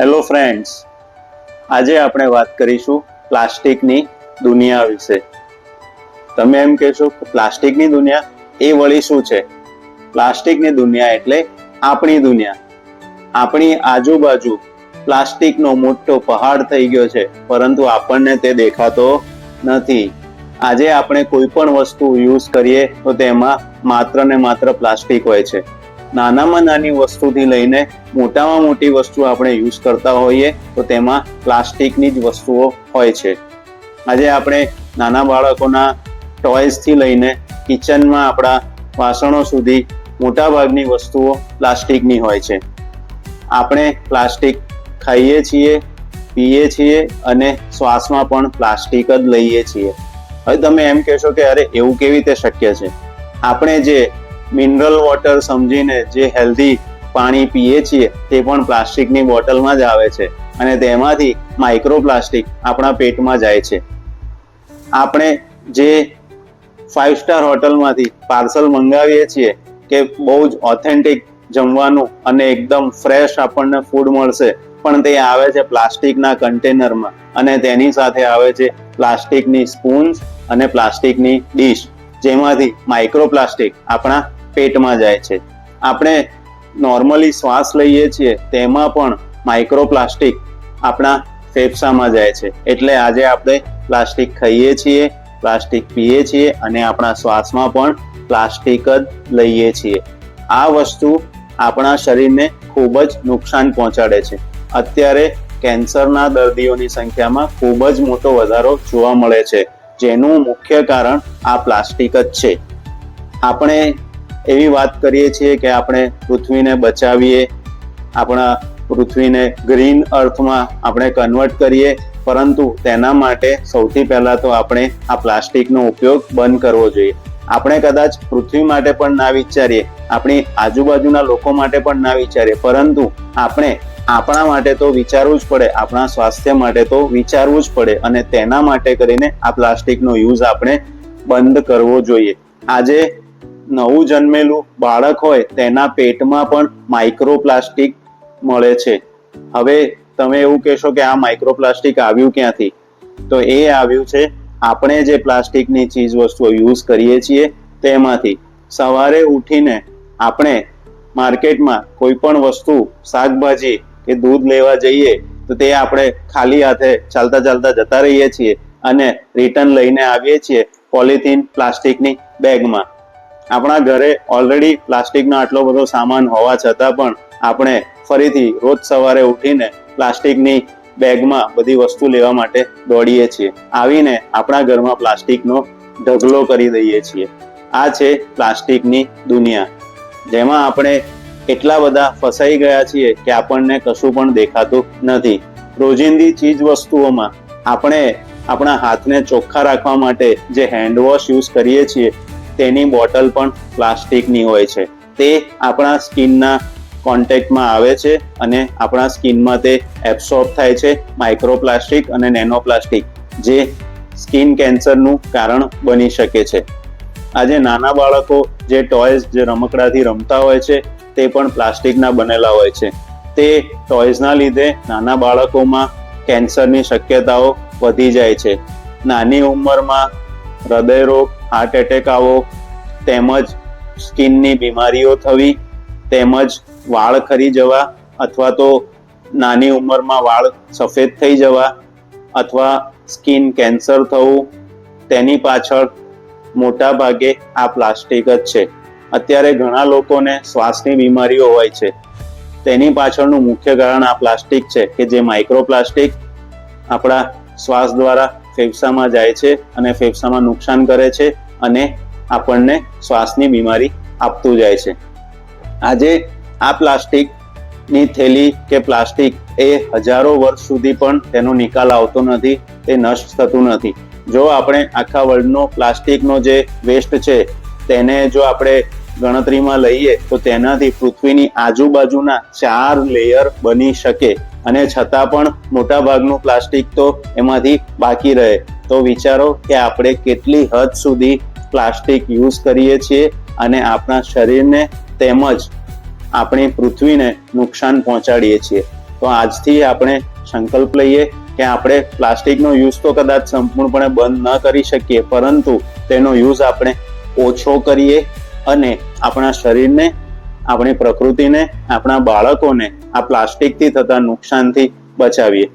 Hello friends આજે આપણે વાત કરીશું પ્લાસ્ટિકની દુનિયા વિશે. તમે એમ કહેશો કે પ્લાસ્ટિકની દુનિયા એ વળી શું છે? પ્લાસ્ટિકની દુનિયા એટલે આપણી દુનિયા. આપણી આજુબાજુ પ્લાસ્ટિકનો મોટો પહાડ થઈ ગયો છે, પરંતુ આપણને તે દેખાતો નથી. આજે આપણે કોઈ પણ વસ્તુ યુઝ કરીએ તો તેમાં માત્ર ને માત્ર પ્લાસ્ટિક હોય છે. નાનામાં નાની વસ્તુથી લઈને મોટામાં મોટી વસ્તુ આપણે યુઝ કરતા હોઈએ, તો તેમાં પ્લાસ્ટિકની જ વસ્તુઓ હોય છે. આજે આપણે નાના બાળકોના ટોયસથી લઈને કિચનમાં આપણા વાસણો સુધી મોટાભાગની વસ્તુઓ પ્લાસ્ટિકની હોય છે. આપણે પ્લાસ્ટિક ખાઈએ છીએ, પીએ છીએ અને શ્વાસમાં પણ પ્લાસ્ટિક જ લઈએ છીએ. હવે તમે એમ કહેશો કે અરે, એવું કેવી રીતે શક્ય છે? આપણે જે મિનરલ વોટર સમજીને જે હેલ્ધી પાણી પીએ છીએ, તે પણ પ્લાસ્ટિકની બોટલમાં જ આવે છે અને તેમાંથી માઇક્રોપ્લાસ્ટિક આપણા પેટમાં જાય છે. આપણે જે ફાઇવ સ્ટાર હોટલમાંથી પાર્સલ મંગાવીએ છીએ કે બહુ જ ઓથેન્ટિક જમવાનું અને એકદમ ફ્રેશ આપણને ફૂડ મળશે, પણ તે આવે છે પ્લાસ્ટિકના કન્ટેનરમાં અને તેની સાથે આવે છે પ્લાસ્ટિકની સ્પૂન્સ અને પ્લાસ્ટિકની ડીશ જેમાંથી માઇક્રોપ્લાસ્ટિક આપણા પેટમાં જાય છે. આપણે નોર્મલી શ્વાસ લઈએ છીએ, તેમાં પણ માઇક્રોપ્લાસ્ટિક આપણા ફેફસામાં જાય છે. એટલે આજે આપણે પ્લાસ્ટિક ખાઈએ છીએ પ્લાસ્ટિક પીએ છીએ અને આપણા શ્વાસમાં પણ પ્લાસ્ટિક જ લઈએ છીએ. આ વસ્તુ આપણા શરીરને ખૂબ જ નુકસાન પહોંચાડે છે. અત્યારે કેન્સરના દર્દીઓની સંખ્યામાં ખૂબ જ મોટો વધારો જોવા મળે છે. જેનું મુખ્ય કારણ આ પ્લાસ્ટિક જ છે. આપણે એવી વાત કરીએ છીએ કે આપણે પૃથ્વીને બચાવીએ, આપણા પૃથ્વીને ગ્રીન અર્થમાં આપણે કન્વર્ટ કરીએ, પરંતુ તેના માટે સૌથી પહેલા તો આપણે આ પ્લાસ્ટિકનો ઉપયોગ બંધ કરવો જોઈએ. આપણે કદાચ પૃથ્વી માટે પણ ના વિચારીએ, આપણી આજુબાજુના લોકો માટે પણ ના વિચારીએ, પરંતુ આપણે આપણા માટે તો વિચારવું જ પડે, આપણા સ્વાસ્થ્ય માટે તો વિચારવું જ પડે, અને તેના માટે કરીને આ પ્લાસ્ટિકનો યુઝ આપણે બંધ કરવો જોઈએ. આજે નવું જન્મેલું બાળક હોય, તેના પેટમાં પણ માઇક્રોપ્લાસ્ટિક મળે છે. હવે તમે એવું કહેશો કે આ માઇક્રોપ્લાસ્ટિક આવ્યું ક્યાંથી? તો એ આવ્યું છે, આપણે જે પ્લાસ્ટિકની ચીજ વસ્તુઓ યુઝ કરીએ છીએ તેમાંથી. સવારે ઉઠીને આપણે માર્કેટમાં કોઈ પણ વસ્તુ, શાકભાજી કે દૂધ લેવા જઈએ, તો તે આપણે ખાલી હાથે ચાલતા ચાલતા જતા રહીએ છીએ અને રિટર્ન લઈને આવીએ છીએ પોલિથીન પ્લાસ્ટિકની બેગમાં આપણા ઘરે ઓલરેડી પ્લાસ્ટિકનો આટલો બધો સામાન હોવા છતાં પણ આપણે ફરીથી રોજ સવારે ઉઠીને પ્લાસ્ટિકની બેગમાં બધી વસ્તુ લેવા માટે દોડીએ છીએ. આવીને આપણા ઘરમાં પ્લાસ્ટિકનો ઢગલો કરી દઈએ છીએ. આ છે પ્લાસ્ટિકની દુનિયા. જેમાં આપણે એટલા બધા ફસાઈ ગયા છીએ કે આપણને કશું પણ દેખાતું નથી. રોજિંદી ચીજ વસ્તુઓમાં આપણે આપણા હાથને ચોખ્ખા રાખવા માટે જે હેન્ડવોશ યુઝ કરીએ છીએ તેની બોટલ પણ પ્લાસ્ટિકની હોય છે. તે આપણા સ્કિનના કોન્ટેક્ટમાં આવે છે અને આપણા સ્કિનમાં તે એબ્સોર્બ થાય છે માઇક્રોપ્લાસ્ટિક અને નેનોપ્લાસ્ટિક, જે સ્કિન કેન્સરનું કારણ બની શકે છે. આજે નાના બાળકો જે ટોયઝ જે રમકડાથી રમતા હોય છે, તે પણ પ્લાસ્ટિકના બનેલા હોય છે. તે ટોયઝના લીધે નાના બાળકોમાં કેન્સરની શક્યતાઓ વધી જાય છે. નાની ઉંમરમાં હૃદયરોગ હાર્ટ એટેક આવો, તેમજ સ્કિનની બીમારીઓ થવી, તેમજ વાળ ખરી જવા, અથવા તો નાની ઉંમરમાં વાળ સફેદ થઈ જવા, અથવા સ્કિન કેન્સર થવું, તેની પાછળ મોટા ભાગે આ પ્લાસ્ટિક જ છે. અત્યારે ઘણા લોકોને શ્વાસની બીમારીઓ હોય છે. તેની પાછળનું મુખ્ય કારણ આ પ્લાસ્ટિક છે કે જે માઇક્રોપ્લાસ્ટિક આપણા શ્વાસ દ્વારા ફેફસામાં જાય છે અને ફેફસામાં નુકસાન કરે છે અને આપણને શ્વાસની બીમારી આપતું જાય છે. આજે આ પ્લાસ્ટિકની થેલી કે પ્લાસ્ટિક એ હજારો વર્ષ સુધી પણ તેનો નિકાલ આવતો નથી તે નષ્ટ થતું નથી. જો આપણે આખા વર્લ્ડનો પ્લાસ્ટિકનો જે વેસ્ટ છે તેને જો આપણે ગણતરીમાં લઈએ તો તેનાથી પૃથ્વીની આજુબાજુના ચાર લેયર બની શકે. અને છતાં પણ મોટા ભાગનું પ્લાસ્ટિક તો એમાંથી બાકી રહે. તો વિચારો કે આપણે કેટલી હદ સુધી પ્લાસ્ટિક યુઝ કરીએ છીએ અને આપણા શરીરને તેમજ આપણી પૃથ્વીને નુકસાન પહોંચાડીએ છીએ. તો આજથી આપણે સંકલ્પ લઈએ કે આપણે પ્લાસ્ટિકનો યુઝ તો કદાચ સંપૂર્ણપણે બંધ ન કરી શકીએ, પરંતુ તેનો યુઝ આપણે ઓછો કરીએ અને આપણા શરીરને આપણી પ્રકૃતિને આપણા બાળકોને આ પ્લાસ્ટિકથી થતા નુકસાનથી બચાવીએ.